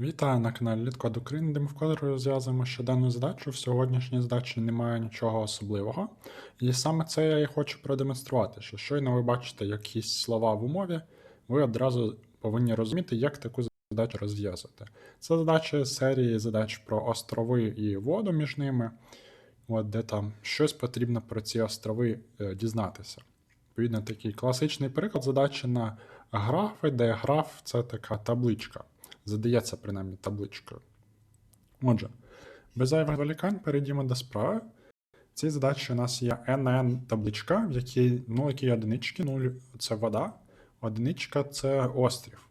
Вітаю на каналі Літкод України, де ми вкотре розв'язуємо щоденну задачу. В сьогоднішній задачі немає нічого особливого. І саме це я і хочу продемонструвати, що щойно ви бачите якісь слова в умові, ви одразу повинні розуміти, як таку задачу розв'язувати. Це задача серії задач про острови і воду між ними, от, де там щось потрібно про ці острови е, дізнатися. Відповідно, такий класичний приклад задачі на графи, де граф це така табличка. Задається принаймні табличкою. Отже, без зайвих зволікань перейдімо до справи. В цій задачі у нас є NN табличка, в якій 0 які одинички, 0 це вода, одиничка це острів.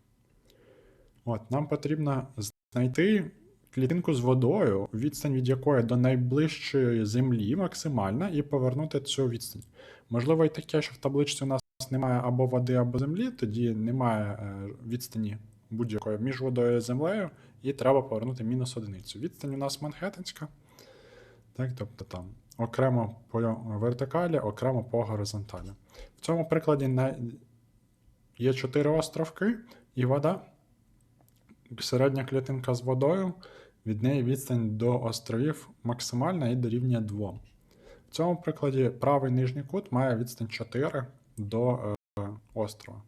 От, нам потрібно знайти клітинку з водою, відстань від якої до найближчої землі максимальна, і повернути цю відстань. Можливо, і таке, що в табличці у нас немає або води, або землі, тоді немає е, відстані будь-якої між водою і землею, і треба повернути мінус одиницю. Відстань у нас Манхеттенська. Так, тобто там окремо по вертикалі, окремо по горизонталі. В цьому прикладі є чотири островки і вода. Середня клітинка з водою, від неї відстань до островів максимальна і дорівнює 2. В цьому прикладі правий нижній кут має відстань 4 до е, острова.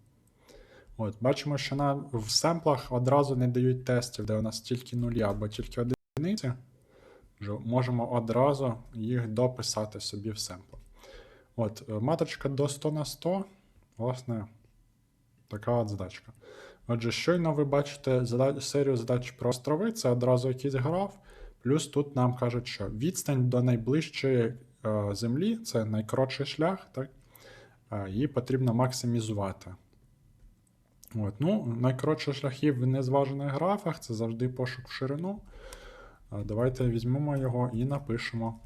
От, Бачимо, що нам в семплах одразу не дають тестів, де у нас тільки нулі або тільки одиниці. Можемо одразу їх дописати собі в семпл. От, е, маточка до 100 на 100, власне, така от задачка. Отже, щойно ви бачите серію задач про острови, це одразу якийсь граф. Плюс тут нам кажуть, що відстань до найближчої е, землі це найкоротший шлях, так? Е, її потрібно максимізувати. От, ну, Найкоротші шляхи в незважених графах це завжди пошук в ширину. Давайте візьмемо його і напишемо.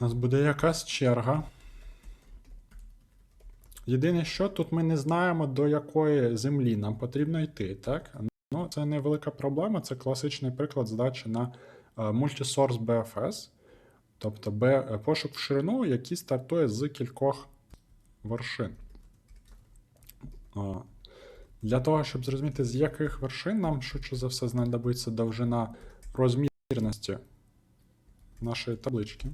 У нас буде якась черга. Єдине, що тут ми не знаємо, до якої землі нам потрібно йти. так? Ну, Це невелика проблема, це класичний приклад задачі на Multisource BFS. Тобто пошук в ширину, який стартує з кількох вершин. Для того, щоб зрозуміти, з яких вершин нам швидше за все знадобиться довжина розмірності нашої таблички.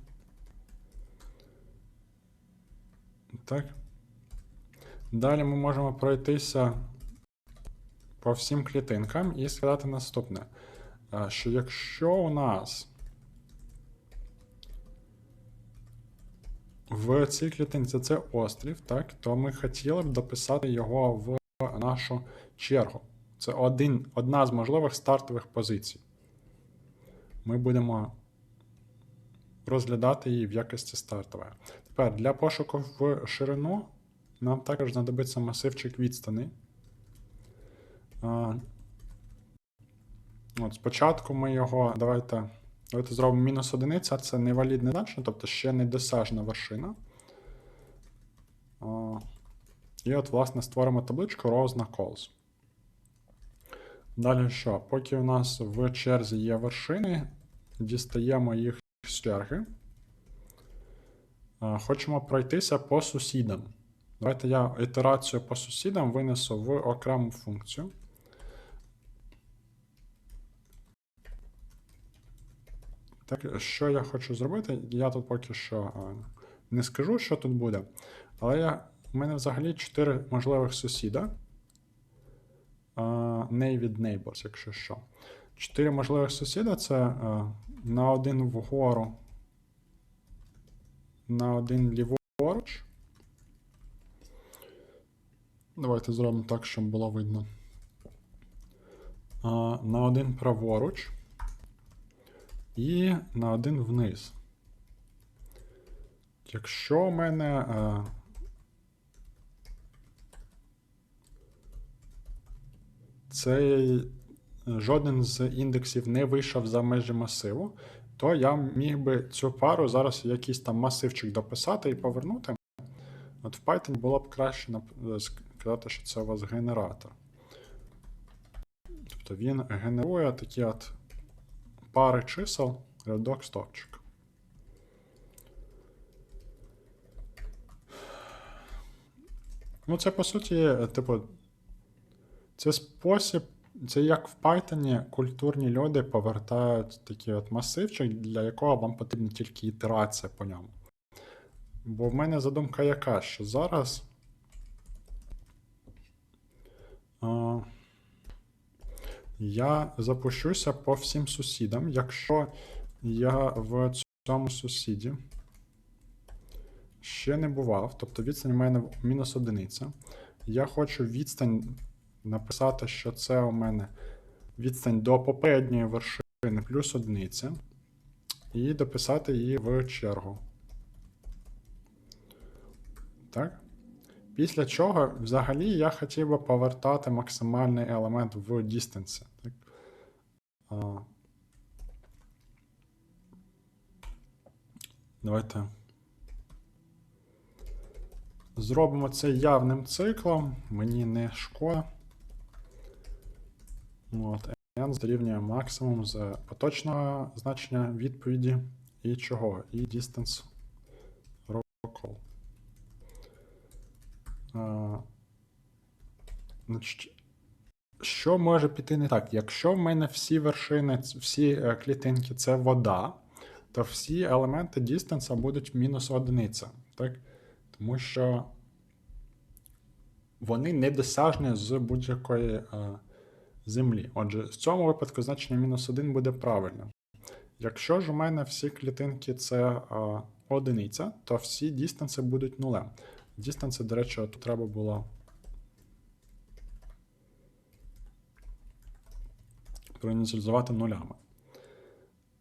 Так. Далі ми можемо пройтися по всім клітинкам і сказати наступне: що якщо у нас в цій клітинці це острів, так, то ми хотіли б дописати його в нашу чергу. Це один, одна з можливих стартових позицій. Ми будемо розглядати її в якості стартової. Тепер для пошуку в ширину нам також знадобиться масивчик відстани. От Спочатку ми його давайте. Давайте зробимо мінус одиниця, це невалідне значення, тобто ще не досяжна вершина. І от, власне, створимо табличку rows на calls. Далі що? Поки у нас в черзі є вершини, дістаємо їх з черги. Хочемо пройтися по сусідам. Давайте я ітерацію по сусідам винесу в окрему функцію. Так, що я хочу зробити? Я тут поки що не скажу, що тут буде. Але я, в мене взагалі 4 можливих сусіда. Не від neighbors, якщо що. 4 можливих сусіда це на один вгору, на один ліворуч. Давайте зробимо так, щоб було видно. На один праворуч і на один вниз. Якщо у мене. Е, цей жоден з індексів не вийшов за межі масиву, то я міг би цю пару зараз якийсь там масивчик дописати і повернути. От в Python було б краще сказати, що це у вас генератор. Тобто він генерує такі от пари чисел, рядок стопчик. Ну, це по суті, типу, Це спосіб, це як в Python культурні люди повертають такий от масивчик, для якого вам потрібна тільки ітерація по ньому. Бо в мене задумка яка, що зараз. Я запущуся по всім сусідам. Якщо я в цьому сусіді ще не бував, тобто відстань у мене мінус одиниця. Я хочу відстань написати, що це у мене відстань до попередньої вершини плюс одиниця. І дописати її в чергу. Так? Після чого, взагалі, я хотів би повертати максимальний елемент в? А, давайте. Зробимо це явним циклом. Мені не шкода. От, n дорівнює максимум з поточного значення відповіді і чого? І distance. А, значить, що може піти не так? Якщо в мене всі вершини, всі е, клітинки це вода, то всі елементи distance будуть мінус одиниця. Так? Тому що вони недосяжні з будь-якої е, землі. Отже, в цьому випадку значення мінус 1 буде правильним. Якщо ж у мене всі клітинки це е, одиниця, то всі дістанси будуть нулем. Дістанси, до речі, тут треба було проініціалізувати нулями.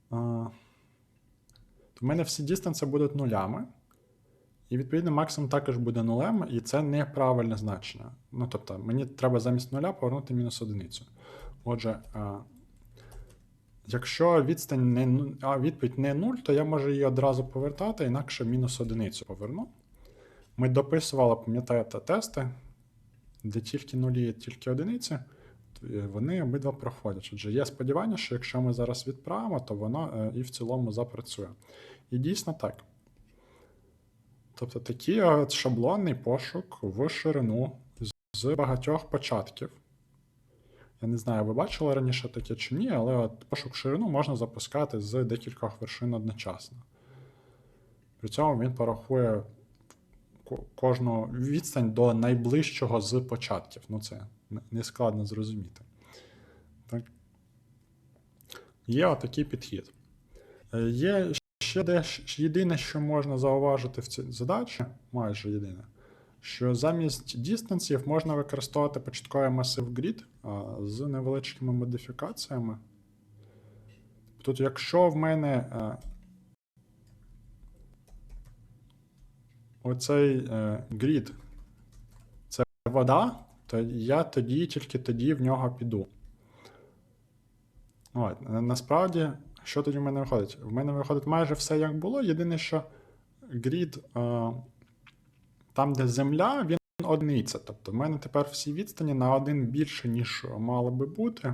А, то в мене всі дістанси будуть нулями. І відповідно максимум також буде нулем, і це неправильне значення. Ну, тобто, мені треба замість нуля повернути мінус одиницю. Отже, якщо відстань не, відповідь не 0, то я можу її одразу повертати, інакше мінус одиницю поверну. Ми дописували, пам'ятаєте, тести, де тільки нулі, тільки одиниці, вони обидва проходять. Отже, є сподівання, що якщо ми зараз відправимо, то воно е, і в цілому запрацює. І дійсно так. Тобто такий шаблонний пошук в ширину з- багатьох початків. Я не знаю, ви бачили раніше таке чи ні, але от пошук ширину можна запускати з декількох вершин одночасно. При цьому він порахує кожну відстань до найближчого з початків. Ну, це не- складно зрозуміти. Так. Є отакий підхід. Е, Є ще десь єдине, що можна зауважити в цій задачі, майже єдине, що замість дістансів можна використовувати початковий масив grid з невеличкими модифікаціями. Тут, якщо в мене оцей е, grid це вода, то я тоді, тільки тоді в нього піду. От, насправді, що тоді в мене виходить? В мене виходить майже все як було. Єдине, що грід, е, там, де земля, він одиниця. Тобто, в мене тепер всі відстані на один більше, ніж мало би бути.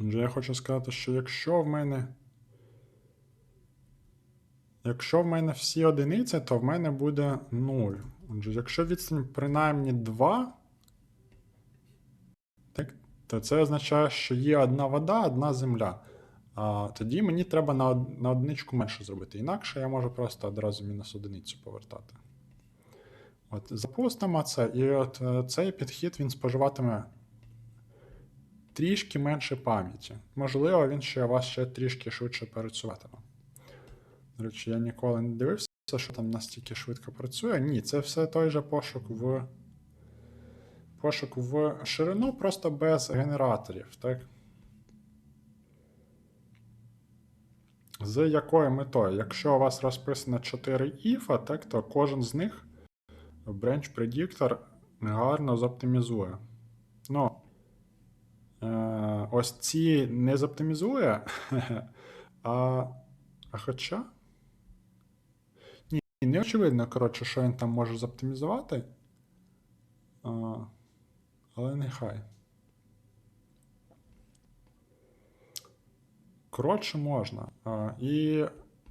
Отже, я хочу сказати, що якщо в мене. Якщо в мене всі одиниці, то в мене буде 0. Отже, якщо відстань принаймні 2, так, то це означає, що є одна вода, одна земля. А тоді мені треба на, на одиничку менше зробити. Інакше я можу просто одразу мінус одиницю повертати. От, запустимо це, і от е, цей підхід він споживатиме трішки менше пам'яті. Можливо, він ще вас ще трішки швидше працюватиме. До речі, я ніколи не дивився, що там настільки швидко працює. Ні, це все той же пошук в. Пошук в ширину, просто без генераторів, так? З якою метою? Якщо у вас розписано 4 if, так, то кожен з них Branch Predictor гарно зоптимізує. Ну, ось ці не зоптимізує, а, а хоча. Ні, не очевидно, коротше, що він там може зоптимізувати. А, але нехай. Коротше, можна. А, і,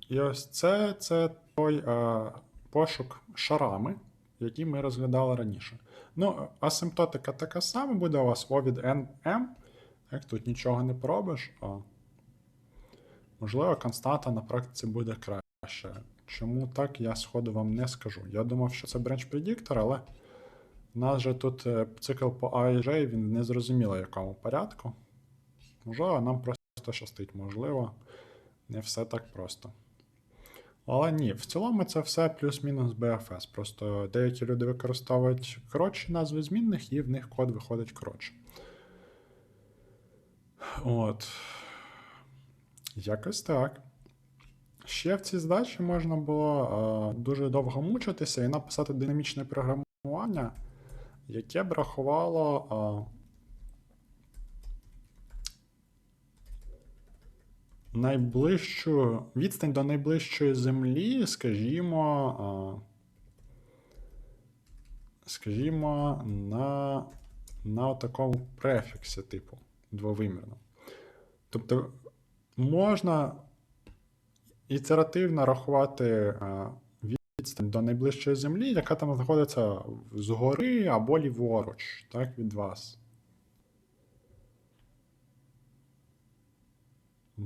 і ось це, це той а, пошук шарами, який ми розглядали раніше. Ну, асимптотика така сама буде у вас O від NM. Так, тут нічого не пробиш. А, можливо, константа на практиці буде краще. Чому так, я сходу вам не скажу. Я думав, що це branch predictor, але у нас же тут е, цикл по A і J, він в незрозуміло якому порядку. Можливо, нам просто щастить, можливо, не все так просто. Але ні, в цілому це все плюс-мінус BFS. Просто деякі люди використовують коротші назви змінних, і в них код виходить коротше. От. Якось так. Ще в цій задачі можна було е, дуже довго мучитися і написати динамічне програмування, яке б рахувало. Е, найближчу відстань до найближчої землі, скажімо, а, скажімо, на, на такому префіксі, типу, двовимірно. Тобто можна ітеративно рахувати відстань до найближчої землі, яка там знаходиться згори або ліворуч, так, від вас.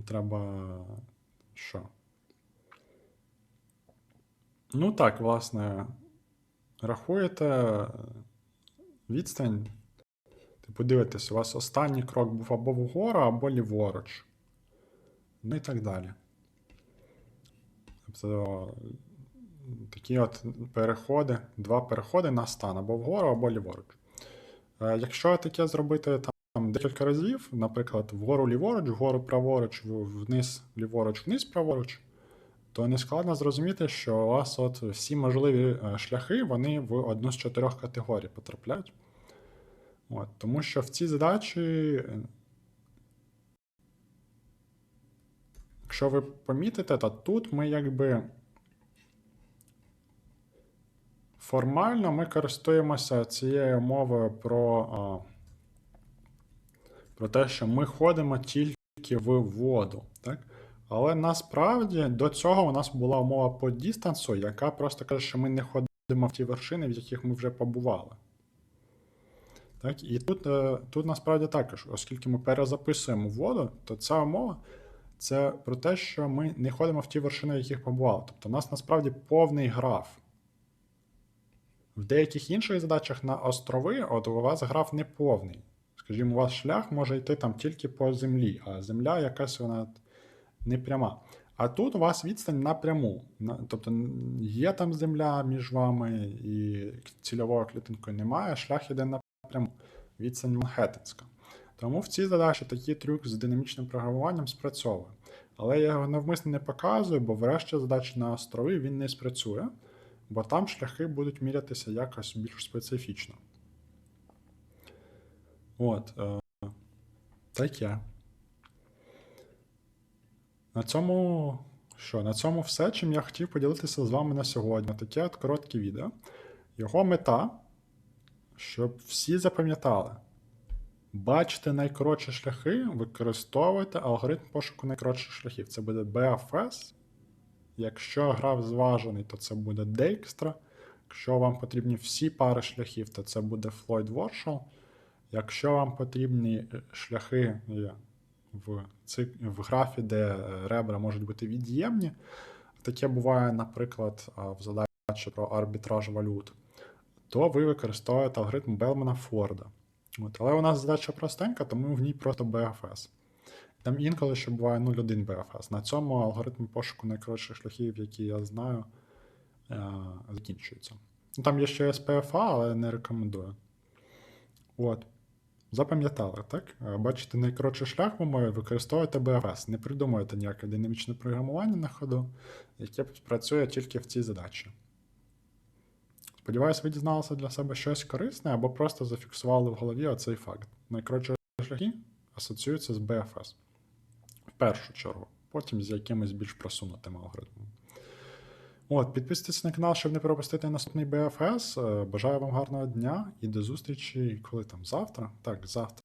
Треба. Що? Ну так, власне, рахуєте відстань. Типу, дивитесь, у вас останній крок був або вгору, або ліворуч. Ну і так далі. Тобто такі от переходи, два переходи на стан або вгору, або ліворуч. Е, Якщо таке зробити там декілька разів, наприклад, вгору ліворуч, вгору праворуч, вниз ліворуч, вниз праворуч, то не складно зрозуміти, що у вас от всі можливі е, шляхи вони в одну з чотирьох категорій потрапляють. От, тому що в цій задачі, е, якщо ви помітите, то тут ми якби формально ми користуємося цією мовою про. про те, що ми ходимо тільки в воду. Так? Але насправді до цього у нас була умова по дістансу, яка просто каже, що ми не ходимо в ті вершини, в яких ми вже побували. Так? І тут, е, тут насправді також, оскільки ми перезаписуємо воду, то ця умова це про те, що ми не ходимо в ті вершини, яких побували. Тобто у нас насправді повний граф. В деяких інших задачах на острови, от у вас граф не повний. Скажімо, у вас шлях може йти там тільки по землі, а земля якась вона не пряма. А тут у вас відстань напряму. Тобто є там земля між вами і цільовою клітинкою немає, шлях іде напряму. Відстань Манхеттенська. Тому в цій задачі такий трюк з динамічним програмуванням спрацьовує. Але я його навмисно не показую, бо врешті задачі на острови він не спрацює, бо там шляхи будуть мірятися якось більш специфічно. От. Е, таке. На цьому. Що, на цьому все, чим я хотів поділитися з вами на сьогодні. Таке от коротке відео. Його мета, щоб всі запам'ятали. Бачите найкоротші шляхи, використовуйте алгоритм пошуку найкоротших шляхів. Це буде BFS. Якщо граф зважений, то це буде Dijkstra. Якщо вам потрібні всі пари шляхів, то це буде Floyd Warshall. Якщо вам потрібні е, шляхи в, цик- в графі, де е, ребра можуть бути від'ємні, таке буває, наприклад, в задачі про арбітраж валют, то ви використовуєте алгоритм Белмана Форда. От. Але у нас задача простенька, тому в ній просто BFS. Там інколи ще буває 0,1 BFS. На цьому алгоритм пошуку найкоротших шляхів, які я знаю, е, закінчується. Ну, Там є ще SPFA, але не рекомендую. От. Запам'ятали, так? Е, Бачите, найкоротший шлях в умові використовуєте BFS. Не придумуєте ніяке динамічне програмування на ходу, яке працює тільки в цій задачі. Сподіваюсь, ви дізналися для себе щось корисне або просто зафіксували в голові оцей факт. Найкоротші шляхи асоціюються з BFS. В першу чергу, потім з якимись більш просунутим алгоритмом. От, підписуйтесь на канал, щоб не пропустити наступний BFS. Е, Бажаю вам гарного дня і до зустрічі, коли там завтра. Так, завтра.